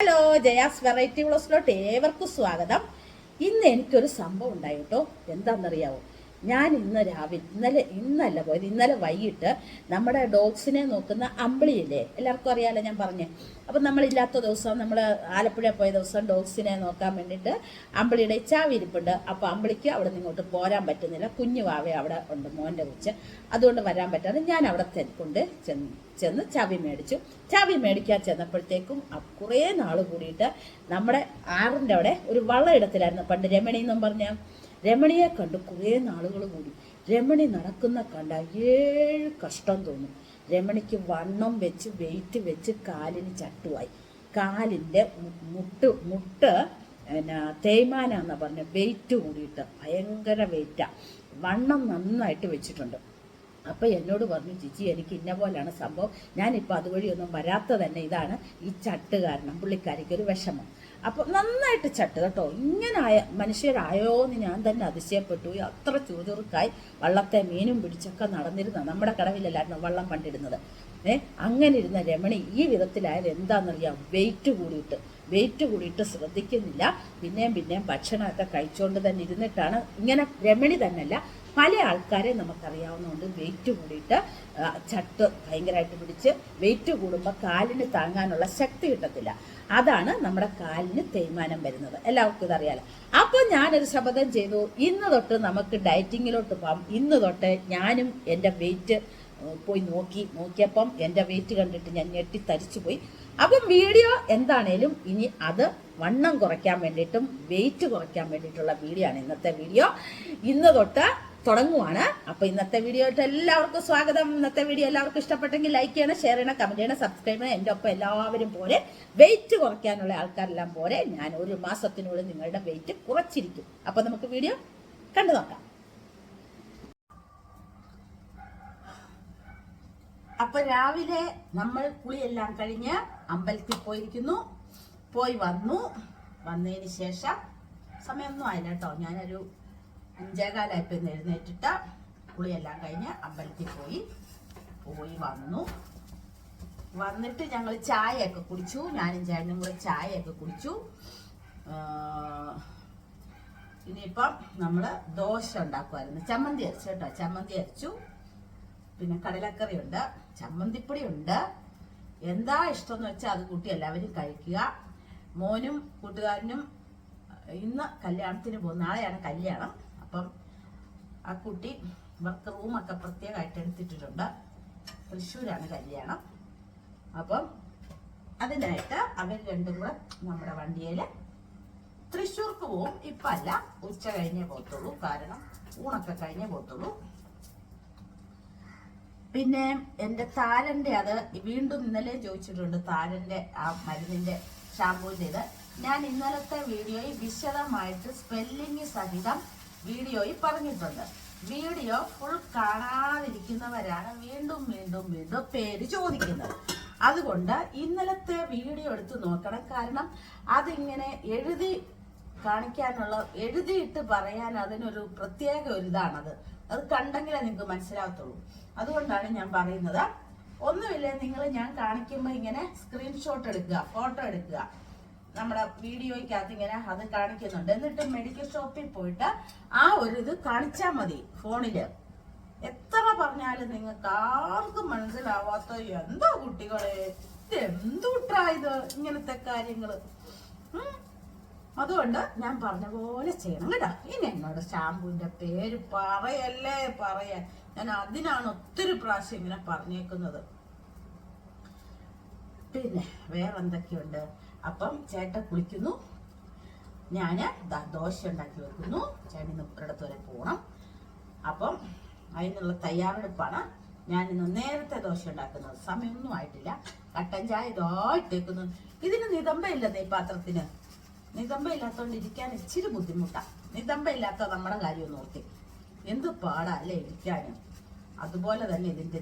Hello Jaya's variety വ്ളോസിലോട്ട് ഏവർക്കും സ്വാഗതം. ഇന്ന് എനിക്കൊരു സംഭവം ഉണ്ടായിട്ടോ എന്താണെന്നറിയാവോ? ഞാൻ ഇന്ന് രാവിലെ ഇന്നലെ ഇന്നല്ല പോയത്. ഇന്നലെ വൈകിട്ട് നമ്മുടെ ഡോഗ്സിനെ നോക്കുന്ന അമ്പിളിയില്ലേ? എല്ലാവർക്കും അറിയാലോ ഞാൻ പറഞ്ഞേ. അപ്പം നമ്മളില്ലാത്ത ദിവസം നമ്മൾ ആലപ്പുഴ പോയ ദിവസം ഡോഗ്സിനെ നോക്കാൻ വേണ്ടിയിട്ട് അമ്പിളിയുടെ ചാവിരിപ്പുണ്ട്. അപ്പോൾ അമ്പിളിക്ക് അവിടെ നിന്ന് ഇങ്ങോട്ട് പോരാൻ പറ്റുന്നില്ല. കുഞ്ഞു വാവ അവിടെ ഉണ്ട് മോന്റെ വെച്ച് അതുകൊണ്ട് വരാൻ പറ്റാതെ ഞാൻ അവിടെ കൊണ്ട് ചെന്ന് ചെന്ന് ചാവി മേടിച്ചു. ചാവി മേടിക്കാൻ ചെന്നപ്പോഴത്തേക്കും കുറേ നാൾ കൂടിയിട്ട് നമ്മുടെ ആറിന്റെ അവിടെ ഒരു വള്ളം ഇടത്തിലായിരുന്നു. പണ്ട് രമണി എന്നും പറഞ്ഞ രമണിയെ കണ്ട് കുറേ നാളുകൾ കൂടി. രമണി നടക്കുന്ന കണ്ട ഏഴ് കഷ്ടം തോന്നും. രമണിക്ക് വണ്ണം വെച്ച് വെയിറ്റ് വെച്ച് കാലിന് ചട്ടുവായി. കാലിന്റെ മുട്ട് മുട്ട് തേയ്മാന തേയ്മാനാന്നാ പറഞ്ഞ വെയിറ്റ് കൂടിയിട്ട് ഭയങ്കര വെയിറ്റാ വണ്ണം നന്നായിട്ട് വെച്ചിട്ടുണ്ട്. അപ്പൊ എന്നോട് പറഞ്ഞു ജിജി എനിക്ക് ഇന്ന പോലെയാണ് സംഭവം. ഞാനിപ്പോൾ അതുവഴിയൊന്നും വരാത്ത തന്നെ ഇതാണ്. ഈ ചട്ട് കാരണം. പുള്ളിക്കാരിക്ക് ഒരു വിഷമം. അപ്പൊ നന്നായിട്ട് ചട്ട് കേട്ടോ. ഇങ്ങനായ മനുഷ്യരായോ എന്ന് ഞാൻ തന്നെ അതിശയപ്പെട്ടു. അത്ര ചുറുചുറുക്കായി വള്ളത്തെ മീനും പിടിച്ചൊക്കെ നടന്നിരുന്ന നമ്മുടെ കടവിലല്ലായിരുന്നു വള്ളം പണ്ടിടുന്നത് ഏ അങ്ങനെ ഇരുന്ന രമണി ഈ വിധത്തിലായത് എന്താണെന്നറിയാം വെയിറ്റ് കൂടിയിട്ട് വെയിറ്റ് കൂടിയിട്ട് ശ്രദ്ധിക്കുന്നില്ല. പിന്നെയും പിന്നെയും ഭക്ഷണമൊക്കെ കഴിച്ചുകൊണ്ട് തന്നെ ഇരുന്നിട്ടാണ് ഇങ്ങനെ രമണി തന്നെയല്ല പല ആൾക്കാരെ നമുക്കറിയാവുന്നതുകൊണ്ട് വെയിറ്റ് കൂടിയിട്ട് ചട്ട് ഭയങ്കരമായിട്ട് പിടിച്ച് വെയിറ്റ് കൂടുമ്പോൾ കാലിന് താങ്ങാനുള്ള ശക്തി കിട്ടത്തില്ല. അതാണ് നമ്മുടെ കാലിന് തേയ്മാനം വരുന്നത്. എല്ലാവർക്കും ഇതറിയാലോ? അപ്പോൾ ഞാനൊരു ശപഥം ചെയ്തു. ഇന്ന് തൊട്ട് നമുക്ക് ഡയറ്റിങ്ങിലോട്ട് പോകാം ഇന്ന് തൊട്ട് ഞാനും എന്റെ വെയിറ്റ് പോയി നോക്കി. നോക്കിയപ്പം എന്റെ വെയിറ്റ് കണ്ടിട്ട് ഞാൻ ഞെട്ടി തരിച്ചു പോയി അപ്പം വീഡിയോ എന്താണേലും ഇനി അത് വണ്ണം കുറയ്ക്കാൻ വേണ്ടിയിട്ടും വെയിറ്റ് കുറയ്ക്കാൻ വേണ്ടിയിട്ടുള്ള വീഡിയോ ആണ് ഇന്നത്തെ വീഡിയോ. ഇന്ന് തൊട്ട് തുടങ്ങുവാണ്. അപ്പൊ ഇന്നത്തെ വീഡിയോ ആയിട്ട് എല്ലാവർക്കും സ്വാഗതം. ഇന്നത്തെ വീഡിയോ എല്ലാവർക്കും ഇഷ്ടപ്പെട്ടെങ്കിൽ ലൈക്ക് ചെയ്യണം ഷെയർ ചെയ്യണം കമന്റ് ചെയ്യണം സബ്സ്ക്രൈബ് ചെയ്യണം. എന്റെ ഒപ്പം എല്ലാവരും പോലെ വെയിറ്റ് കുറയ്ക്കാനുള്ള ആൾക്കാരെല്ലാം പോലെ ഞാൻ ഒരു മാസത്തിനുള്ളിൽ നിങ്ങളുടെ വെയിറ്റ് കുറച്ചിരിക്കും. അപ്പൊ നമുക്ക് വീഡിയോ കണ്ടു നോക്കാം. അപ്പൊ രാവിലെ നമ്മൾ കുളിയെല്ലാം കഴിഞ്ഞ് അമ്പലത്തിൽ പോയിരിക്കുന്നു. പോയി വന്നു. വന്നതിന് ശേഷം സമയമൊന്നും ആയില്ല കേട്ടോ. ഞാനൊരു അഞ്ചേകാലായപ്പോൾ എഴുന്നേറ്റിട്ട് കുളിയെല്ലാം കഴിഞ്ഞ് അമ്പലത്തിൽ പോയി. പോയി വന്നു. വന്നിട്ട് ഞങ്ങൾ ചായയൊക്കെ കുടിച്ചു. ഞാനും ചേട്ടനും കൂടെ ചായയൊക്കെ കുടിച്ചു. ഇനിയിപ്പം നമ്മൾ ദോശ ഉണ്ടാക്കുമായിരുന്നു ചമ്മന്തി അരച്ചു കേട്ടോ. ചമ്മന്തി അരച്ചു. പിന്നെ കടലക്കറി ഉണ്ട് ചമ്മന്തിപ്പൊടി ഉണ്ട് എന്താ ഇഷ്ടം എന്ന് വെച്ചാൽ അത് കൂട്ടി എല്ലാവരും കഴിക്കുക. മോനും കൂട്ടുകാരനും ഇന്ന് കല്യാണത്തിന് പോകും. നാളെയാണ് കല്യാണം. ആ കുട്ടി ഇവർക്ക് റൂമൊക്കെ പ്രത്യേകമായിട്ട് എടുത്തിട്ടിട്ടുണ്ട്. തൃശ്ശൂരാണ് കല്യാണം. അപ്പം അതിനായിട്ട് അവർ രണ്ടും കൂടെ നമ്മുടെ വണ്ടിയിൽ തൃശ്ശൂർക്ക് പോവും. ഇപ്പം അല്ല ഉച്ച കഴിഞ്ഞേ പോകത്തുള്ളൂ. കാരണം ഊണൊക്കെ കഴിഞ്ഞേ പോകത്തുള്ളൂ. പിന്നെ എന്റെ താരന്റെ അത് വീണ്ടും ഇന്നലെ ചോദിച്ചിട്ടുണ്ട് താരന്റെ ആ മരുന്നിന്റെ ഷാമ്പൂവിന്റെ ഇത് ഞാൻ ഇന്നലത്തെ വീഡിയോയിൽ വിശദമായിട്ട് സ്പെല്ലിംഗ് സഹിതം വീഡിയോയിൽ പറഞ്ഞിട്ടുണ്ട്. വീഡിയോ ഫുൾ കാണാതിരിക്കുന്നവരാണ് വീണ്ടും വീണ്ടും വീണ്ടും പേര് ചോദിക്കുന്നത്. അതുകൊണ്ട് ഇന്നലത്തെ വീഡിയോ എടുത്ത് നോക്കണം. കാരണം അതിങ്ങനെ എഴുതി കാണിക്കാനുള്ള എഴുതിയിട്ട് പറയാൻ അതിനൊരു പ്രത്യേക ഒരു ഇതാണത് അത് കണ്ടെങ്കിലേ നിങ്ങൾക്ക് മനസ്സിലാകത്തുള്ളൂ. അതുകൊണ്ടാണ് ഞാൻ പറയുന്നത്. ഒന്നുമില്ല നിങ്ങൾ ഞാൻ കാണിക്കുമ്പോൾ ഇങ്ങനെ സ്ക്രീൻഷോട്ട് എടുക്കുക ഫോട്ടോ എടുക്കുക. നമ്മുടെ വീഡിയോയ്ക്കകത്ത് ഇങ്ങനെ അത് കാണിക്കുന്നുണ്ട്. എന്നിട്ട് മെഡിക്കൽ ഷോപ്പിൽ പോയിട്ട് ആ ഒരു ഇത് കാണിച്ചാൽ മതി ഫോണിൽ. എത്ര പറഞ്ഞാലും നിങ്ങൾക്ക് ആർക്കും മനസ്സിലാവാത്ത എന്താ കുട്ടികളെ എന്തുട്ടാ ഇത് ഇങ്ങനത്തെ കാര്യങ്ങൾ. അതുകൊണ്ട് ഞാൻ പറഞ്ഞ പോലെ ചെയ്യണം കേട്ടോ. ഇനി എന്നോട് ഷാമ്പുവിന്റെ പേര് പറയല്ലേ പറയാൻ. ഞാൻ അതിനാണ് ഒത്തിരി പ്രാവശ്യം ഇങ്ങനെ പറഞ്ഞേക്കുന്നത്. പിന്നെ വേറെ എന്തൊക്കെയുണ്ട് അപ്പം ചേട്ടൻ കുളിക്കുന്നു. ഞാൻ ദോശ ഉണ്ടാക്കി വെക്കുന്നു. ചേട്ടൻ ഇന്ന് ഉപ്പരടത്ത് വരെ പോകണം അപ്പം അതിനുള്ള തയ്യാറെടുപ്പാണ്. ഞാൻ ഇന്ന് നേരത്തെ ദോശ ഉണ്ടാക്കുന്നത്. സമയമൊന്നും ആയിട്ടില്ല. കട്ടൻ ചായ ഇതായിട്ടേക്കുന്നു ഇതിന് നിതമ്പയില്ലെന്നേ ഈ പാത്രത്തിന്. നിതമ്പ ഇല്ലാത്തതുകൊണ്ട് ഇരിക്കാൻ ഇച്ചിരി ബുദ്ധിമുട്ടാണ് നിതമ്പ ഇല്ലാത്ത നമ്മുടെ കാര്യം നോക്കി. എന്ത് പാടാ അല്ലേ ഇരിക്കാനും? അതുപോലെ തന്നെ ഇതിന്റെ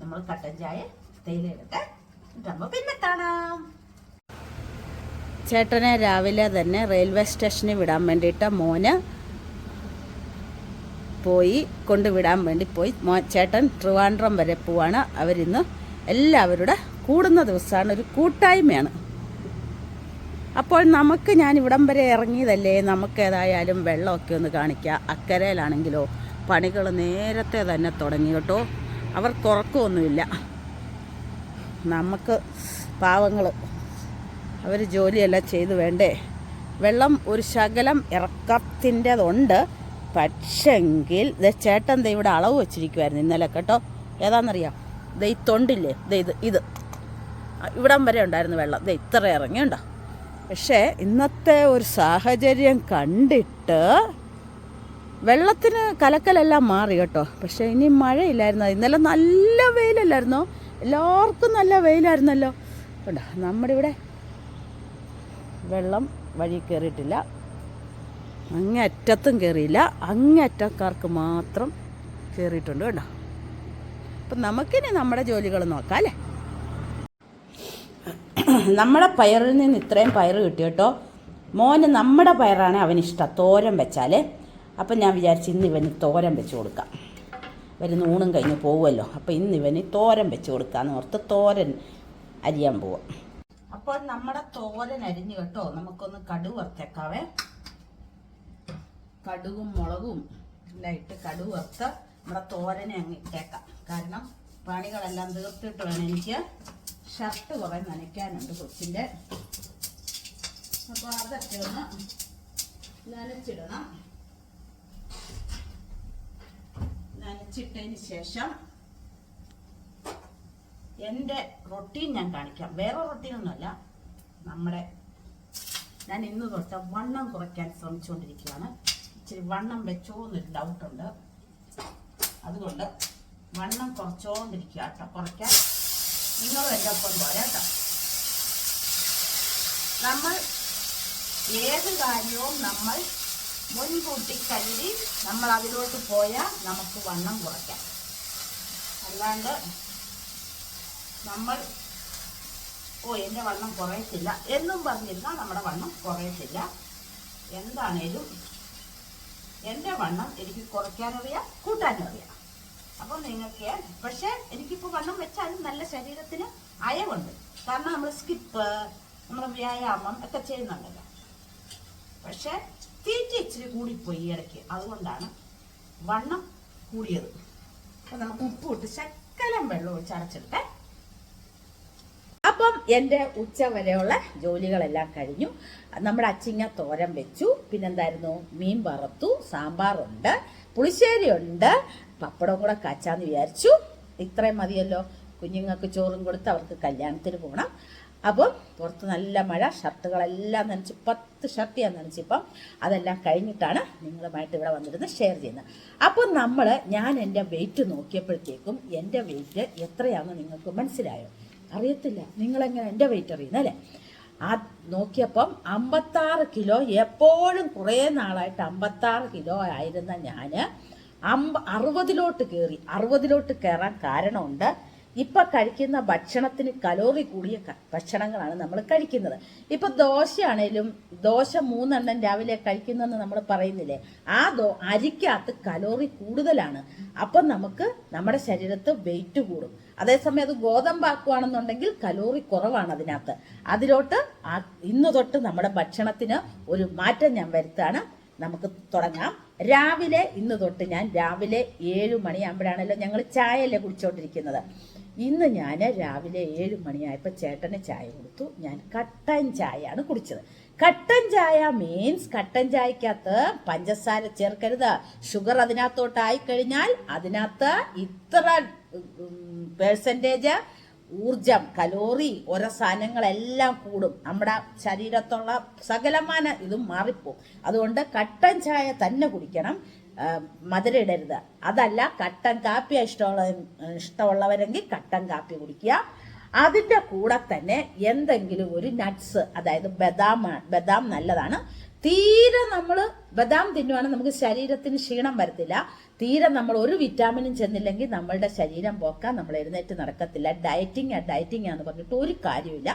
നമ്മൾ കട്ടൻ ചായ തേയില ചേട്ടനെ രാവിലെ തന്നെ റെയിൽവേ സ്റ്റേഷനിൽ വിടാൻ വേണ്ടിയിട്ട് മോന് പോയി കൊണ്ടുവിടാൻ വേണ്ടി പോയി. മോ ചേട്ടൻ ട്രിവാൻഡ്രം വരെ പോവാണ്. അവരിന്ന് എല്ലാവരുടെ കൂടുന്ന ദിവസമാണ് ഒരു കൂട്ടായ്മയാണ്. അപ്പോൾ നമുക്ക് ഞാൻ ഇവിടം വരെ ഇറങ്ങിയതല്ലേ? നമുക്ക് ഏതായാലും വെള്ളമൊക്കെ ഒന്ന് കാണിക്കുക അക്കരയിലാണെങ്കിലോ പണികൾ നേരത്തെ തന്നെ തുടങ്ങി കേട്ടോ. അവർ ഉറക്കമൊന്നുമില്ല. നമുക്ക് പാവങ്ങൾ അവർ ജോലിയെല്ലാം ചെയ്ത് വേണ്ടേ? വെള്ളം ഒരു ശകലം ഇറക്കത്തിന്റെതുണ്ട്. പക്ഷെങ്കിൽ ഇത് ചേട്ടൻ ദേ ഇവിടെ അളവ് വെച്ചിരിക്കുമായിരുന്നു ഇന്നലെ കേട്ടോ. ഏതാണെന്നറിയാം ദൈ തൊണ്ടില്ലേ? ദേ ഇത് ഇത്. ഇവിടം വരെ ഉണ്ടായിരുന്നു വെള്ളം. ദൈ ഇത്ര ഇറങ്ങിയുണ്ടോ പക്ഷേ ഇന്നത്തെ ഒരു സാഹചര്യം കണ്ടിട്ട് വെള്ളത്തിന് കലക്കലെല്ലാം മാറി കേട്ടോ. പക്ഷേ ഇനി മഴയില്ലായിരുന്നു. ഇന്നലെ നല്ല വെയിലല്ലായിരുന്നോ? എല്ലാവർക്കും നല്ല വെയിലായിരുന്നല്ലോ. കണ്ടോ നമ്മുടെ ഇവിടെ വെള്ളം വഴി കയറിയിട്ടില്ല അങ്ങേയറ്റത്തും കയറിയില്ല അങ്ങേയറ്റക്കാർക്ക് മാത്രം കയറിയിട്ടുണ്ട് കേട്ടോ അപ്പം നമുക്കിനി നമ്മുടെ ജോലികൾ നോക്കാം അല്ലേ? നമ്മുടെ പയറിൽ നിന്ന് ഇത്രയും പയർ കിട്ടി കേട്ടോ. മോന് നമ്മുടെ പയറാണ് അവനിഷ്ടം തോരം വെച്ചാൽ അപ്പം ഞാൻ വിചാരിച്ചു ഇന്ന് ഇവന് തോരൻ വെച്ച് കൊടുക്കാം. ഇവന് ഊണും കഴിഞ്ഞ് പോകുമല്ലോ അപ്പോൾ ഇന്ന് ഇവന് തോരൻ വെച്ച് കൊടുക്കാമെന്ന് ഓർത്ത് തോരൻ അരിയാൻ പോവാം. അപ്പോൾ നമ്മുടെ തോരൻ അരിഞ്ഞു കേട്ടോ നമുക്കൊന്ന് കടുക് വറുത്തേക്കാവേ. കടുകും മുളകും എല്ലാം ഇട്ട് കടുക് വറുത്ത് നമ്മുടെ തോരനെ അങ്ങ് ഇട്ടേക്കാം. കാരണം പണികളെല്ലാം തീർത്തിട്ട് വേണം എനിക്ക് ഷർട്ട് കുറെ നനയ്ക്കാനുണ്ട് കൊച്ചിന്റെ. അപ്പോൾ അതൊക്കെ ഒന്ന് നനച്ചിടണം. നനച്ചിട്ടതിന് ശേഷം എന്റെ റൊട്ടീൻ ഞാൻ കാണിക്കാം. വേറെ റൊട്ടീനൊന്നുമല്ല. നമ്മുടെ ഞാൻ ഇന്ന് തൊട്ട് വണ്ണം കുറയ്ക്കാൻ ശ്രമിച്ചുകൊണ്ടിരിക്കുകയാണ്. ഇച്ചിരി വണ്ണം വെച്ചോ എന്നൊരു ഡൗട്ടുണ്ട്. അതുകൊണ്ട് വണ്ണം കുറച്ചോണ്ടിരിക്കുക കേട്ടോ. കുറയ്ക്കാൻ നിങ്ങളും എന്റെ ഒപ്പം പോരാ നമ്മൾ ഏത് കാര്യവും നമ്മൾ മുൻകൂട്ടി കരുതി നമ്മൾ അതിലോട്ട് പോയാൽ നമുക്ക് വണ്ണം കുറയ്ക്കാം. അല്ലാണ്ട് നമ്മൾ ഓ എന്റെ വണ്ണം കുറയത്തില്ല എന്നും പറഞ്ഞിരുന്നാൽ നമ്മുടെ വണ്ണം കുറയത്തില്ല. എന്താണേലും എന്റെ വണ്ണം എനിക്ക് കുറയ്ക്കാനറിയാം കൂട്ടാനും അറിയാം അപ്പോൾ നിങ്ങൾക്ക് പക്ഷേ എനിക്കിപ്പോൾ വണ്ണം വെച്ചാലും നല്ല ശരീരത്തിന് അയവുണ്ട്. കാരണം നമ്മൾ സ്കിപ്പ് നമ്മൾ വ്യായാമം ഒക്കെ ചെയ്യുന്നുണ്ടല്ലോ. പക്ഷേ തീറ്റ ഇച്ചിരി കൂടിപ്പോയി ഇടയ്ക്ക്. അതുകൊണ്ടാണ് വണ്ണം കൂടിയത്. അപ്പോൾ നമുക്ക് ഉപ്പ് ഇട്ട് ശക്കലം വെള്ളം ഒഴിച്ച് അപ്പം എന്റെ ഉച്ച വരെയുള്ള ജോലികളെല്ലാം കഴിഞ്ഞു. നമ്മുടെ അച്ചിങ്ങ തോരൻ വെച്ചു. പിന്നെന്തായിരുന്നു? മീൻ വറുത്തു സാമ്പാറുണ്ട് പുളിശ്ശേരി ഉണ്ട് പപ്പടം കൂടെ കാച്ചാന്ന് വിചാരിച്ചു. ഇത്രയും മതിയല്ലോ. കുഞ്ഞുങ്ങൾക്ക് ചോറും കൊടുത്ത് അവർക്ക് കല്യാണത്തിന് പോകണം അപ്പം പുറത്ത് നല്ല മഴ ഷർട്ടുകളെല്ലാം നനച്ച് പത്ത് ഷർട്ട് ഞാൻ നനച്ചിപ്പം അതെല്ലാം കഴിഞ്ഞിട്ടാണ് നിങ്ങളുമായിട്ട് ഇവിടെ വന്നിരുന്ന് ഷെയർ ചെയ്യുന്നത്. അപ്പോൾ നമ്മൾ ഞാൻ എന്റെ വെയിറ്റ് നോക്കിയപ്പോഴത്തേക്കും എന്റെ വെയിറ്റ് എത്രയാണെന്ന് നിങ്ങൾക്ക് മനസ്സിലായോ? അറിയത്തില്ല. നിങ്ങളെങ്ങനെ എന്റെ വെയിറ്റ് അറിയുന്നത് അറിയുന്നല്ലേ ആ നോക്കിയപ്പം അമ്പത്താറ് കിലോ എപ്പോഴും കുറേ നാളായിട്ട് അമ്പത്താറ് കിലോ ആയിരുന്ന ഞാൻ അമ്പ അറുപതിലോട്ട് കയറി അറുപതിലോട്ട് കയറാൻ കാരണമുണ്ട്. ഇപ്പൊ കഴിക്കുന്ന ഭക്ഷണത്തിന് കലോറി കൂടിയ ഭക്ഷണങ്ങളാണ് നമ്മൾ കഴിക്കുന്നത്. ഇപ്പൊ ദോശയാണേലും ദോശ മൂന്നെണ്ണം രാവിലെ കഴിക്കുന്നെന്ന് നമ്മൾ പറയുന്നില്ലേ ആ ദോ അരിക്കകത്ത് കലോറി കൂടുതലാണ്. അപ്പം നമുക്ക് നമ്മുടെ ശരീരത്ത് വെയിറ്റ് കൂടും. അതേസമയം അത് ഗോതമ്പാക്കുവാണെന്നുണ്ടെങ്കിൽ കലോറി കുറവാണ് അതിനകത്ത്. അതിലോട്ട് ഇന്ന് തൊട്ട് നമ്മുടെ ഭക്ഷണത്തിന് ഒരു മാറ്റം ഞാൻ വരുത്താണ്. നമുക്ക് തുടങ്ങാം. രാവിലെ ഇന്ന് തൊട്ട് ഞാൻ രാവിലെ ഏഴു മണിയാകുമ്പോഴാണല്ലോ ഞങ്ങൾ ചായയല്ലേ കുടിച്ചോണ്ടിരിക്കുന്നത്. ഇന്ന് ഞാൻ രാവിലെ ഏഴ് മണിയായപ്പോൾ ചേട്ടന് ചായ കൊടുത്തു. ഞാൻ കട്ടൻ ചായയാണ് കുടിച്ചത്. കട്ടൻ ചായ മീൻസ് കട്ടൻ ചായക്കകത്ത് പഞ്ചസാര ചേർക്കരുത്. ഷുഗർ അതിനകത്തോട്ടായി കഴിഞ്ഞാൽ അതിനകത്ത് ഇത്ര പേഴ്സന്റേജ് ഊർജം കലോറി ഓരോ സാധനങ്ങളെല്ലാം കൂടും. നമ്മുടെ ശരീരത്തുള്ള സകലമാന ഇതും മാറിപ്പോവും. അതുകൊണ്ട് കട്ടൻ ചായ തന്നെ കുടിക്കണം. മധുരം ഇടരുത് അതല്ല കട്ടൻ കാപ്പി ഇഷ്ടമുള്ള ഇഷ്ടമുള്ളവരെങ്കിൽ കട്ടൻ കാപ്പി കുടിക്കുക. അതിന്റെ കൂടെ തന്നെ എന്തെങ്കിലും ഒരു നട്ട്സ് അതായത് ബദാം ബദാം നല്ലതാണ്. തീരെ നമ്മൾ ബദാം തിന്നുവാണെങ്കിൽ നമുക്ക് ശരീരത്തിന് ക്ഷീണം വരത്തില്ല. തീരെ നമ്മൾ ഒരു വിറ്റാമിനും ചെന്നില്ലെങ്കിൽ നമ്മളുടെ ശരീരം പോക്കാൻ നമ്മൾ എഴുന്നേറ്റ് നടക്കത്തില്ല. ഡയറ്റിംഗ് ഡയറ്റിംഗ് ആണെന്ന് പറഞ്ഞിട്ട് ഒരു കാര്യമില്ല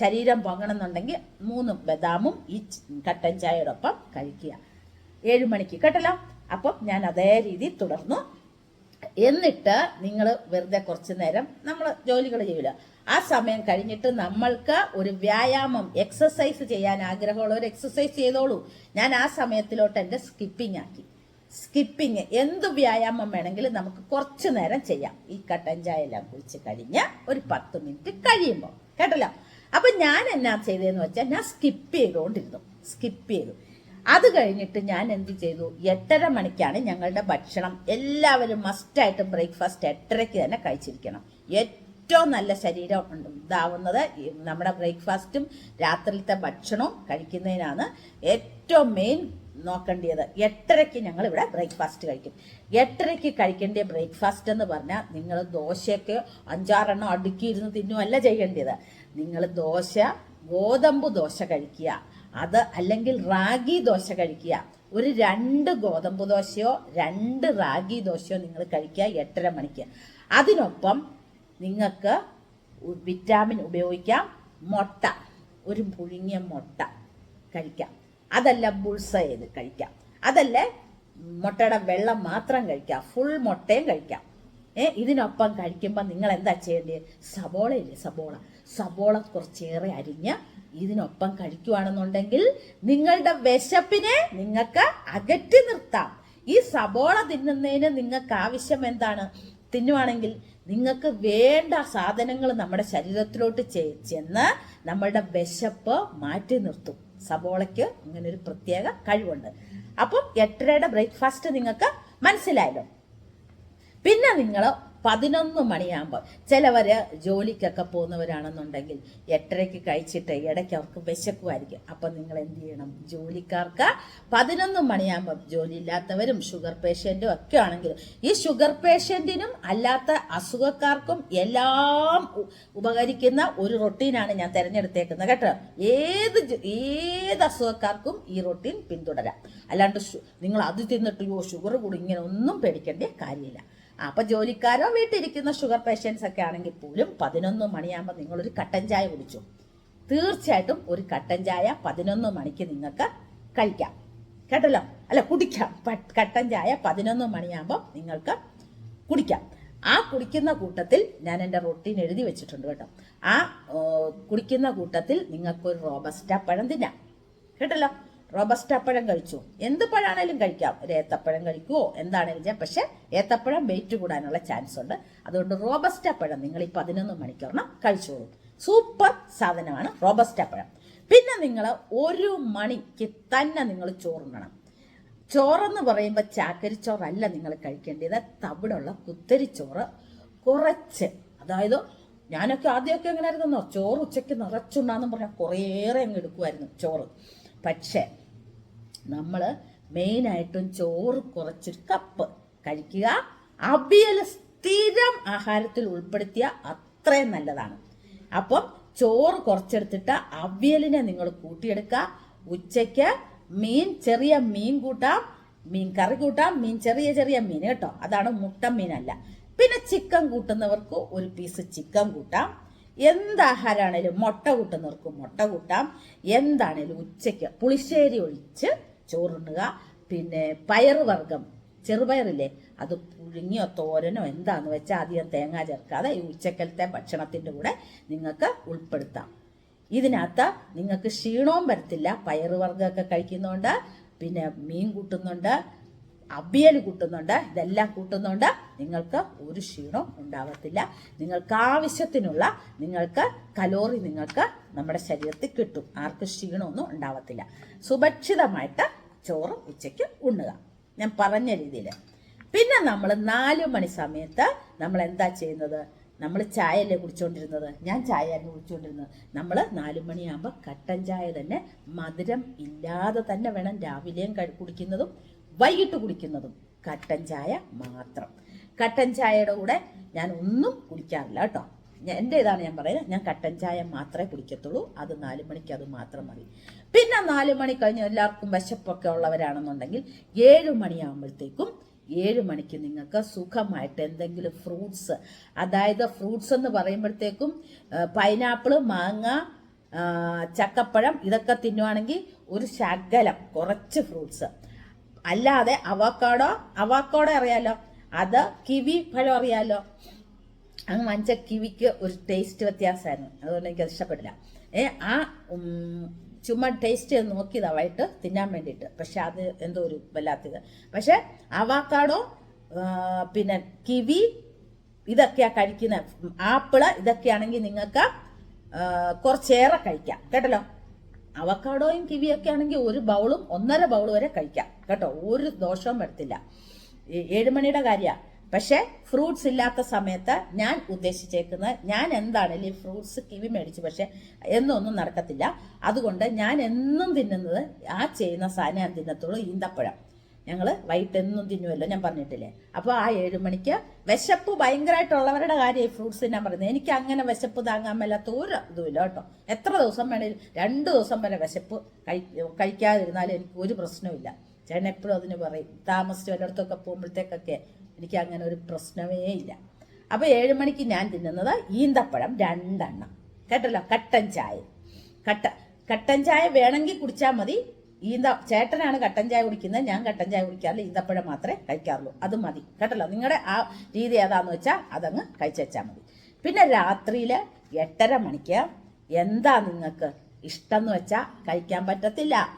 ശരീരം പോകണം എന്നുണ്ടെങ്കിൽ മൂന്ന് ബദാമും ഈ കട്ടൻ ചായയോടൊപ്പം കഴിക്കുക. ഏഴ് മണിക്ക് കേട്ടല്ലോ? അപ്പം ഞാൻ അതേ രീതി തുടർന്നു. എന്നിട്ട് നിങ്ങൾ വെറുതെ കുറച്ച് നേരം നമ്മൾ ജോലികൾ ചെയ്യില്ല ആ സമയം കഴിഞ്ഞിട്ട് നമ്മൾക്ക് ഒരു വ്യായാമം എക്സസൈസ് ചെയ്യാൻ ആഗ്രഹമുള്ളവർ എക്സസൈസ് ചെയ്തോളൂ. ഞാൻ ആ സമയത്തിലോട്ട് എന്റെ സ്കിപ്പിംഗ് ആക്കി. സ്കിപ്പിങ് എന്ത് വ്യായാമം വേണമെങ്കിലും നമുക്ക് കുറച്ച് നേരം ചെയ്യാം. ഈ കട്ടൻ ചായ എല്ലാം കുടിച്ച് കഴിഞ്ഞ് ഒരു പത്ത് മിനിറ്റ് കഴിയുമ്പോൾ. കേട്ടല്ലോ? അപ്പൊ ഞാൻ എന്നാ ചെയ്തതെന്ന് വെച്ചാൽ ഞാൻ സ്കിപ്പ് ചെയ്തുകൊണ്ടിരുന്നു സ്കിപ്പ് ചെയ്തു. അത് കഴിഞ്ഞിട്ട് ഞാൻ എന്ത് ചെയ്തു? എട്ടര മണിക്കാണ് ഞങ്ങളുടെ ഭക്ഷണം. എല്ലാവരും മസ്റ്റായിട്ട് ബ്രേക്ക്ഫാസ്റ്റ് എട്ടരയ്ക്ക് തന്നെ കഴിച്ചിരിക്കണം. ഏറ്റവും നല്ല ശരീരം ഇതാവുന്നത് നമ്മുടെ ബ്രേക്ക്ഫാസ്റ്റും രാത്രിയിലത്തെ ഭക്ഷണവും കഴിക്കുന്നതിനാണ് ഏറ്റവും മെയിൻ നോക്കേണ്ടത് എട്ടരയ്ക്ക് ഞങ്ങൾ ഇവിടെ ബ്രേക്ക്ഫാസ്റ്റ് കഴിക്കും. എട്ടരയ്ക്ക് കഴിക്കേണ്ട ബ്രേക്ക്ഫാസ്റ്റ് എന്ന് പറഞ്ഞാൽ നിങ്ങൾ ദോശയൊക്കെ അഞ്ചാറെണ്ണം അടുക്കിയിരുന്ന് തിന്നുമല്ല ചെയ്യേണ്ടത്. നിങ്ങൾ ദോശ ഗോതമ്പ് ദോശ കഴിക്കുക. അത് അല്ലെങ്കിൽ റാഗി ദോശ കഴിക്കുക. ഒരു രണ്ട് ഗോതമ്പ് ദോശയോ രണ്ട് റാഗി ദോശയോ നിങ്ങൾ കഴിക്കുക എട്ടര മണിക്ക്. അതിനൊപ്പം നിങ്ങൾക്ക് വിറ്റാമിൻ ഉപയോഗിക്കാം. മുട്ട ഒരു പുഴുങ്ങിയ മുട്ട കഴിക്കാം. അതല്ല ബുൾസ ചെയ്ത് കഴിക്കാം. അതല്ല മുട്ടയുടെ വെള്ളം മാത്രം കഴിക്കാം. ഫുൾ മുട്ടയും കഴിക്കാം. ഏ ഇതിനൊപ്പം കഴിക്കുമ്പോൾ നിങ്ങൾ എന്താ ചെയ്യേണ്ടത്? സബോള ഇല്ലേ? സബോള സബോള കുറച്ചേറെ അരിഞ്ഞ് ഇതിനൊപ്പം കഴിക്കുവാണെന്നുണ്ടെങ്കിൽ നിങ്ങളുടെ വിശപ്പിനെ നിങ്ങൾക്ക് അകറ്റി നിർത്താം. ഈ സബോള തിന്നുന്നതിന് നിങ്ങൾക്ക് ആവശ്യം എന്താണ്? തിന്നുവാണെങ്കിൽ നിങ്ങൾക്ക് വേണ്ട സാധനങ്ങൾ നമ്മുടെ ശരീരത്തിലോട്ട് ചെന്ന് നമ്മളുടെ വിശപ്പ് മാറ്റി നിർത്തും. സബോളയ്ക്ക് ഇങ്ങനെ ഒരു പ്രത്യേക കഴിവുണ്ട്. അപ്പം എട്ടരയുടെ ബ്രേക്ക്ഫാസ്റ്റ് നിങ്ങൾക്ക് മനസ്സിലായല്ലോ. പിന്നെ നിങ്ങൾ പതിനൊന്ന് മണിയാകുമ്പോൾ ചിലവർ ജോലിക്കൊക്കെ പോകുന്നവരാണെന്നുണ്ടെങ്കിൽ എട്ടരയ്ക്ക് കഴിച്ചിട്ട് ഇടയ്ക്ക് അവർക്ക് വിശക്കുമായിരിക്കും അപ്പം നിങ്ങൾ എന്ത് ചെയ്യണം? ജോലിക്കാർക്ക് പതിനൊന്ന് മണിയാകുമ്പോൾ ജോലി ഇല്ലാത്തവരും ഷുഗർ പേഷ്യന്റും ഒക്കെ ആണെങ്കിലും ഈ ഷുഗർ പേഷ്യന്റിനും അല്ലാത്ത അസുഖക്കാർക്കും എല്ലാം ഉപകരിക്കുന്ന ഒരു റൊട്ടീനാണ് ഞാൻ തിരഞ്ഞെടുത്തേക്കുന്നത് കേട്ടോ. ഏത് ഏത് അസുഖക്കാർക്കും ഈ റൊട്ടീൻ പിന്തുടരാം. അല്ലാണ്ട് നിങ്ങൾ അത് തിന്നിട്ട് ഷുഗർ കൂടി ഇങ്ങനെ ഒന്നും പേടിക്കേണ്ട കാര്യമില്ല. ആ, അപ്പൊ ജോലിക്കാരോ വീട്ടിലിരിക്കുന്ന ഷുഗർ പേഷ്യൻസ് ഒക്കെ ആണെങ്കിൽ പോലും പതിനൊന്ന് മണിയാകുമ്പോൾ ഒരു കട്ടൻ ചായ കുടിച്ചു. തീർച്ചയായിട്ടും ഒരു കട്ടൻ ചായ പതിനൊന്ന് മണിക്ക് നിങ്ങൾക്ക് കഴിക്കാം. കേട്ടല്ലോ? അല്ല കുടിക്കാം. കട്ടൻ ചായ പതിനൊന്ന് മണിയാകുമ്പോൾ നിങ്ങൾക്ക് കുടിക്കാം. ആ കുടിക്കുന്ന കൂട്ടത്തിൽ ഞാൻ എന്റെ റൊട്ടീൻ എഴുതി വെച്ചിട്ടുണ്ട് കേട്ടോ. ആ കുടിക്കുന്ന കൂട്ടത്തിൽ നിങ്ങൾക്കൊരു റോബസ്റ്റ പഴം തിന്നാം. കേട്ടല്ലോ? റോബസ്റ്റ പഴം കഴിച്ചു. എന്ത് പഴാണേലും കഴിക്കാം. ഒരു ഏത്തപ്പഴം കഴിക്കുവോ എന്താണെങ്കിലും ചെയ്യാം പക്ഷെ ഏത്തപ്പഴം വെയിറ്റ് കൂടാനുള്ള ചാൻസ് ഉണ്ട്. അതുകൊണ്ട് റോബസ്റ്റ പഴം നിങ്ങൾ ഈ പതിനൊന്ന് മണിക്കൂറിന് കഴിച്ചോളൂ. സൂപ്പർ സാധനമാണ് റോബസ്റ്റ പഴം പിന്നെ നിങ്ങൾ ഒരു മണിക്ക് തന്നെ നിങ്ങൾ ചോറുണ്ണണം ചോറെന്ന് പറയുമ്പോൾ ചാക്കരിച്ചോറല്ല നിങ്ങൾ കഴിക്കേണ്ടത്. തവിടുള്ള കുത്തരിച്ചോറ് കുറച്ച്. അതായത് ഞാനൊക്കെ ആദ്യമൊക്കെ എങ്ങനെ ആയിരുന്നോ? ചോറ് ഉച്ചയ്ക്ക് നിറച്ചുണ്ടാന്ന് പറഞ്ഞാൽ കുറേയേറെ അങ്ങ് എടുക്കുമായിരുന്നു ചോറ്. പക്ഷേ നമ്മൾ മെയിനായിട്ടും ചോറ് കുറച്ചൊരു കപ്പ് കഴിക്കുക. അവിയൽ സ്ഥിരം ആഹാരത്തിൽ ഉൾപ്പെടുത്തിയ അത്രയും നല്ലതാണ്. അപ്പം ചോറ് കുറച്ചെടുത്തിട്ട് അവിയലിനെ നിങ്ങൾ കൂട്ടിയെടുക്കുക. ഉച്ചയ്ക്ക് മീൻ ചെറിയ മീൻ കൂട്ടാം മീൻ കറി കൂട്ടാം മീൻ ചെറിയ ചെറിയ മീൻ കേട്ടോ. അതാണ് മുട്ട മീനല്ല പിന്നെ ചിക്കൻ കൂട്ടുന്നവർക്ക് ഒരു പീസ് ചിക്കൻ കൂട്ടാം. എന്താഹാരാണേലും മുട്ട കൂട്ടുന്നവർക്ക് മുട്ട കൂട്ടാം. എന്താണേലും ഉച്ചയ്ക്ക് പുളിശ്ശേരി ഒഴിച്ച് ചോറുണ്ണുക പിന്നെ പയറുവർഗം ചെറുപയറില്ലേ? അത് പുഴുങ്ങിയോ തോരനോ എന്താന്ന് വെച്ചാൽ അധികം തേങ്ങ ചേർക്കാതെ ഈ ഉച്ചക്കലത്തെ ഭക്ഷണത്തിന്റെ കൂടെ നിങ്ങൾക്ക് ഉൾപ്പെടുത്താം. ഇതിനകത്ത് നിങ്ങൾക്ക് ക്ഷീണവും വരത്തില്ല. പയറ് കഴിക്കുന്നുണ്ട് പിന്നെ മീൻ കൂട്ടുന്നുണ്ട് അബിയൽ കൂട്ടുന്നുണ്ട് ഇതെല്ലാം കൂട്ടുന്നുണ്ട് നിങ്ങൾക്ക് ഒരു ക്ഷീണവും ഉണ്ടാവത്തില്ല. നിങ്ങൾക്ക് ആവശ്യത്തിനുള്ള നിങ്ങൾക്ക് കലോറി നിങ്ങൾക്ക് നമ്മുടെ ശരീരത്തിൽ കിട്ടും. ആർക്കും ക്ഷീണമൊന്നും ഉണ്ടാവത്തില്ല. സുരക്ഷിതമായിട്ട് ചോറ് ഉച്ചയ്ക്ക് ഉണ്ണുക. ഞാൻ പറഞ്ഞ രീതിയിൽ. പിന്നെ നമ്മൾ നാല് മണി സമയത്ത് നമ്മൾ എന്താ ചെയ്യുന്നത്? നമ്മൾ ചായ അല്ലേ കുടിച്ചുകൊണ്ടിരുന്നത് ഞാൻ ചായ അല്ലേ കുടിച്ചുകൊണ്ടിരുന്നത് നമ്മൾ നാല് മണിയാകുമ്പോൾ കട്ടൻ ചായ തന്നെ മധുരം ഇല്ലാതെ തന്നെ വേണം രാവിലെയും കുടിക്കുന്നതും വൈകിട്ട് കുടിക്കുന്നതും. കട്ടൻ ചായ മാത്രം. കട്ടൻ ചായയുടെ കൂടെ ഞാൻ ഒന്നും കുടിക്കാറില്ല കേട്ടോ. എന്റെ ഇതാണ് ഞാൻ പറയുന്നത്. ഞാൻ കട്ടൻ ചായ മാത്രമേ കുടിക്കത്തുള്ളൂ. അത് നാല് മണിക്ക് അത് മാത്രം മതി. പിന്നെ നാല് മണി കഴിഞ്ഞ് എല്ലാവർക്കും വിശപ്പൊക്കെ ഉള്ളവരാണെന്നുണ്ടെങ്കിൽ ഏഴ് മണിയാകുമ്പോഴത്തേക്കും ഏഴ് മണിക്ക് നിങ്ങൾക്ക് സുഖമായിട്ട് എന്തെങ്കിലും ഫ്രൂട്ട്സ് അതായത് ഫ്രൂട്ട്സ് എന്ന് പറയുമ്പോഴത്തേക്കും പൈനാപ്പിൾ മാങ്ങ ചക്കപ്പഴം ഇതൊക്കെ തിന്നുവാണെങ്കിൽ ഒരു ശകലം കുറച്ച് ഫ്രൂട്ട്സ്. അല്ലാതെ അവക്കാടോ അവക്കാടോ അറിയാലോ? അത് കിവി പഴം അറിയാലോ? അങ്ങ് മഞ്ച കിവിക്ക് ഒരു ടേസ്റ്റ് വ്യത്യാസമായിരുന്നു. അതുകൊണ്ട് എനിക്കത് ഇഷ്ടപ്പെട്ടില്ല ഏ ആ ചുമ്മാ ടേസ്റ്റ് ചെയ്ത് നോക്കിയതാവായിട്ട് തിന്നാൻ വേണ്ടിയിട്ട്. പക്ഷെ അത് എന്തോ ഒരു വല്ലാത്തത്. പക്ഷെ അവാക്കാടോ പിന്നെ കിവി ഇതൊക്കെയാ കഴിക്കുന്ന. ആപ്പിൾ ഇതൊക്കെയാണെങ്കിൽ നിങ്ങൾക്ക് കുറച്ചേറെ കഴിക്കാം. കേട്ടല്ലോ? അവക്കാടോയും കിവിയൊക്കെ ആണെങ്കിൽ ഒരു ബൗളും ഒന്നര ബൗൾ വരെ കഴിക്കാം. കേട്ടോ? ഒരു ദോഷവും വരത്തില്ല. ഏഴുമണിയുടെ കാര്യമാണ് പക്ഷേ ഫ്രൂട്ട്സ് ഇല്ലാത്ത സമയത്ത് ഞാൻ ഉദ്ദേശിച്ചേക്കുന്നത് ഞാൻ എന്താണ് ഈ ഫ്രൂട്ട്സ് കിവി മേടിച്ചു പക്ഷെ എന്നൊന്നും നടക്കത്തില്ല. അതുകൊണ്ട് ഞാൻ എന്നും തിന്നുന്നത് ആ ചെയ്യുന്ന സാധനം ഞാൻ തിന്നത്തുള്ളൂ ഈന്തപ്പഴം. ഞങ്ങൾ വൈകിട്ട് എന്നും തിന്നുമല്ലോ ഞാൻ പറഞ്ഞിട്ടില്ലേ? അപ്പോൾ ആ ഏഴ് മണിക്ക് വിശപ്പ് ഭയങ്കരമായിട്ടുള്ളവരുടെ കാര്യം ഈ ഫ്രൂട്ട്സ് ഞാൻ പറയുന്നത്. എനിക്ക് അങ്ങനെ വിശപ്പ് താങ്ങാൻ മേലാത്ത ഒരു ഇതുമില്ല കേട്ടോ. എത്ര ദിവസം വേണേലും രണ്ട് ദിവസം വരെ വിശപ്പ് കഴി കഴിക്കാതിരുന്നാലും എനിക്ക് ഒരു പ്രശ്നമില്ല ചേട്ടൻ എപ്പോഴും അതിന് പറയും താമസിച്ച് വല്ലയിടത്തൊക്കെ പോകുമ്പോഴത്തേക്കൊക്കെ എനിക്ക് അങ്ങനെ ഒരു പ്രശ്നമേ ഇല്ല. അപ്പോൾ ഏഴ് മണിക്ക് ഞാൻ തിന്നുന്നത് ഈന്തപ്പഴം രണ്ടെണ്ണം. കേട്ടല്ലോ? കട്ടൻ ചായ. കട്ട കട്ടൻ ചായ വേണമെങ്കിൽ കുടിച്ചാൽ മതി. ഈന്ത ചേട്ടനാണ് കട്ടൻ ചായ കുടിക്കുന്നത്. ഞാൻ കട്ടൻ ചായ കുടിക്കാറില്ല. ഈന്തപ്പഴം മാത്രമേ കഴിക്കാറുള്ളൂ. അത് മതി. കേട്ടല്ലോ? നിങ്ങളുടെ ആ രീതി ഏതാന്ന് വെച്ചാൽ അതങ്ങ് കഴിച്ചാൽ മതി. പിന്നെ രാത്രിയിൽ എട്ടര മണിക്ക് എന്താ നിങ്ങൾക്ക് ഇഷ്ടം എന്ന് വെച്ചാൽ കഴിക്കാൻ പറ്റത്തില്ല.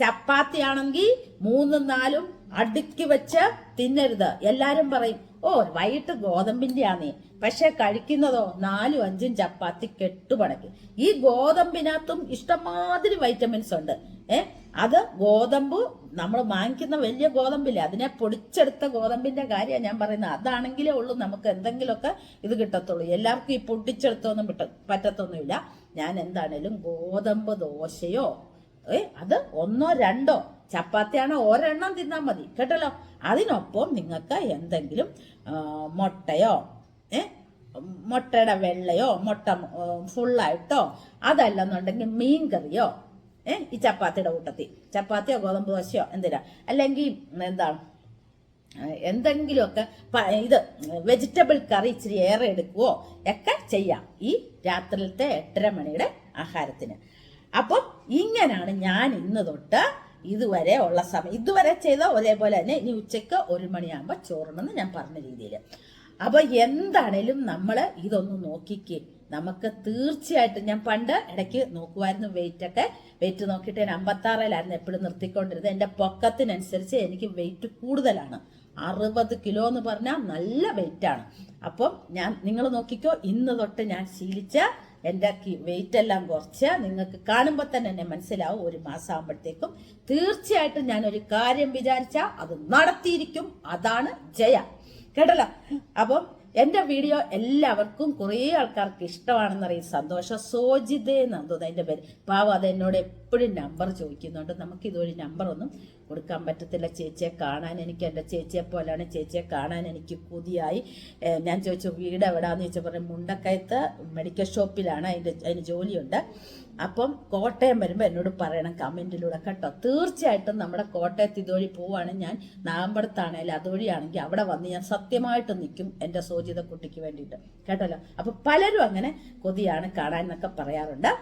ചപ്പാത്തി ആണെങ്കിൽ മൂന്നും നാലും അടുക്കി വെച്ച് തിന്നരുത്. എല്ലാരും പറയും ഓ വൈകിട്ട് ഗോതമ്പിന്റെ ആന്നേ പക്ഷെ കഴിക്കുന്നതോ നാലും അഞ്ചും ചപ്പാത്തി കെട്ടുപണക്ക് ഈ ഗോതമ്പിനകത്തും ഇഷ്ടമാതിരി വൈറ്റമിൻസ് ഉണ്ട്. ഏ അത് ഗോതമ്പ് നമ്മൾ വാങ്ങിക്കുന്ന വലിയ ഗോതമ്പില്ലേ അതിനെ പൊടിച്ചെടുത്ത ഗോതമ്പിന്റെ കാര്യമാണ് ഞാൻ പറയുന്നത്. അതാണെങ്കിലേ ഉള്ളൂ നമുക്ക് എന്തെങ്കിലുമൊക്കെ ഇത് കിട്ടത്തുള്ളൂ. എല്ലാവർക്കും ഈ പൊട്ടിച്ചെടുത്തൊന്നും പറ്റത്തൊന്നുമില്ല. ഞാൻ എന്താണേലും ഗോതമ്പ് ദോശയോ അത് ഒന്നോ രണ്ടോ ചപ്പാത്തിയാണോ? ഒരെണ്ണം തിന്നാൽ മതി. കേട്ടല്ലോ? അതിനൊപ്പം നിങ്ങൾക്ക് എന്തെങ്കിലും മുട്ടയോ ഏ മുട്ടയുടെ വെള്ളയോ മുട്ട ഫുള്ളായിട്ടോ അതല്ലെന്നുണ്ടെങ്കിൽ മീൻ കറിയോ ഏ ഈ ചപ്പാത്തിയുടെ കൂട്ടത്തിൽ. ചപ്പാത്തിയോ ഗോതമ്പ് ദോശയോ എന്തിനാ? അല്ലെങ്കിൽ എന്താണ് എന്തെങ്കിലുമൊക്കെ ഇത് വെജിറ്റബിൾ കറി ഇച്ചിരി ഏറെ എടുക്കുവോ ഒക്കെ ചെയ്യാം ഈ രാത്രിയിലത്തെ എട്ടര മണിയുടെ ആഹാരത്തിന്. അപ്പം ഇങ്ങനെയാണ് ഞാൻ ഇന്ന് തൊട്ട് ഇതുവരെ ഉള്ള സമയം. ഇതുവരെ ചെയ്ത ഒരേപോലെ തന്നെ ഇനി ഉച്ചയ്ക്ക് ഒരു മണിയാകുമ്പോൾ ചോറണമെന്ന് ഞാൻ പറഞ്ഞ രീതിയിൽ. അപ്പോൾ എന്താണേലും നമ്മൾ ഇതൊന്ന് നോക്കിക്കേ. നമുക്ക് തീർച്ചയായിട്ടും ഞാൻ പണ്ട് ഇടയ്ക്ക് നോക്കുമായിരുന്നു വെയിറ്റ് ഒക്കെ. വെയിറ്റ് നോക്കിയിട്ട് ഞാൻ അമ്പത്താറിലായിരുന്നു എപ്പോഴും നിർത്തിക്കൊണ്ടിരുന്നത്. എന്റെ പൊക്കത്തിനനുസരിച്ച് എനിക്ക് വെയിറ്റ് കൂടുതലാണ്. അറുപത് കിലോ എന്ന് പറഞ്ഞാൽ നല്ല വെയിറ്റാണ് അപ്പം ഞാൻ നിങ്ങൾ നോക്കിക്കോ ഇന്ന് തൊട്ട് ഞാൻ ശീലിച്ച എന്റെ വെയിറ്റ് എല്ലാം കുറച്ച് നിങ്ങൾക്ക് കാണുമ്പോൾ തന്നെ എന്നെ മനസ്സിലാവും. ഒരു മാസം ആകുമ്പോഴത്തേക്കും തീർച്ചയായിട്ടും ഞാൻ ഒരു കാര്യം വിചാരിച്ചാൽ അത് നടത്തിയിരിക്കും. അതാണ് ജയ. കേട്ടല്ലോ? അപ്പം എന്റെ വീഡിയോ എല്ലാവർക്കും കുറേ ആൾക്കാർക്ക് ഇഷ്ടമാണെന്നറിയും. സന്തോഷം സോജിതേ എന്നാണ് തോന്നുന്നത് എന്റെ പേര്. പാവം അത് എന്നോട് എപ്പോഴും നമ്പർ ചോദിക്കുന്നുണ്ട്. നമുക്കിതൊരു നമ്പർ നമ്പറൊന്നും കൊടുക്കാൻ പറ്റത്തില്ല ചേച്ചിയെ കാണാൻ എനിക്ക് എന്റെ ചേച്ചിയെ പോലെയാണ് ചേച്ചിയെ കാണാൻ എനിക്ക് പുതിയായി ഞാൻ ചോദിച്ചു വീട് എവിടാന്ന്? ചോദിച്ചാൽ പറഞ്ഞു മുണ്ടക്കയത്ത് മെഡിക്കൽ ഷോപ്പിലാണ്. അതിന്റെ അതിന് ജോലിയുണ്ട്. അപ്പം കോട്ടയം വരുമ്പോൾ എന്നോട് പറയണം കമന്റിലൂടെ കേട്ടോ. തീർച്ചയായിട്ടും നമ്മുടെ കോട്ടയത്ത് ഇതുവഴി പോവാണ് ഞാൻ. നാമ്പടത്താണേലും അതുവഴിയാണെങ്കിൽ അവിടെ വന്ന് ഞാൻ സത്യമായിട്ട് നിൽക്കും എന്റെ സോജിത കുട്ടിക്ക് വേണ്ടിയിട്ട്. കേട്ടല്ലോ? അപ്പം പലരും അങ്ങനെ കൊതിയാണ് കാണാൻ എന്നൊക്കെ പറയാറുണ്ട്.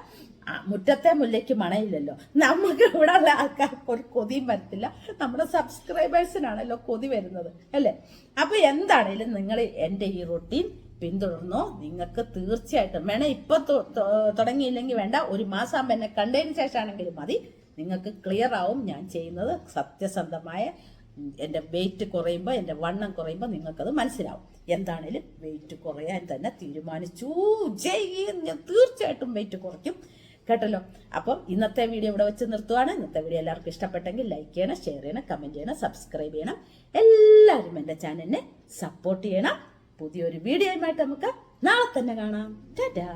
മുറ്റത്തെ മുല്ലയ്ക്ക് മണയില്ലല്ലോ. നമുക്ക് ഇവിടെ ഉള്ള ആൾക്കാർക്ക് ഒരു കൊതിയും വരത്തില്ല. നമ്മുടെ സബ്സ്ക്രൈബേഴ്സിനാണല്ലോ കൊതി വരുന്നത് അല്ലേ? അപ്പൊ എന്താണേലും നിങ്ങൾ എന്റെ ഈ റൊട്ടീൻ പിന്തുടർന്നോ. നിങ്ങൾക്ക് തീർച്ചയായിട്ടും വേണം. ഇപ്പൊ തുടങ്ങിയില്ലെങ്കിൽ വേണ്ട. ഒരു മാസം എന്നെ കണ്ടതിന് ശേഷമാണെങ്കിലും മതി. നിങ്ങൾക്ക് ക്ലിയർ ആവും ഞാൻ ചെയ്യുന്നത് സത്യസന്ധമായ എന്റെ വെയിറ്റ് കുറയുമ്പോൾ എന്റെ വണ്ണം കുറയുമ്പോൾ നിങ്ങൾക്കത് മനസ്സിലാവും. എന്താണേലും വെയിറ്റ് കുറയാൻ തന്നെ തീരുമാനിച്ചു. ജയ്! ഞാൻ തീർച്ചയായിട്ടും വെയിറ്റ് കുറയ്ക്കും. കേട്ടല്ലോ? അപ്പം ഇന്നത്തെ വീഡിയോ ഇവിടെ വെച്ച് നിർത്തുവാണ്. ഇന്നത്തെ വീഡിയോ എല്ലാവർക്കും ഇഷ്ടപ്പെട്ടെങ്കിൽ ലൈക്ക് ചെയ്യണം ഷെയർ ചെയ്യണം കമന്റ് ചെയ്യണം സബ്സ്ക്രൈബ് ചെയ്യണം. എല്ലാവരും എന്റെ ചാനലിനെ സപ്പോർട്ട് ചെയ്യണം. പുതിയൊരു വീഡിയോയുമായിട്ട് നമുക്ക് നാളെ തന്നെ കാണാം. ടാറ്റാ.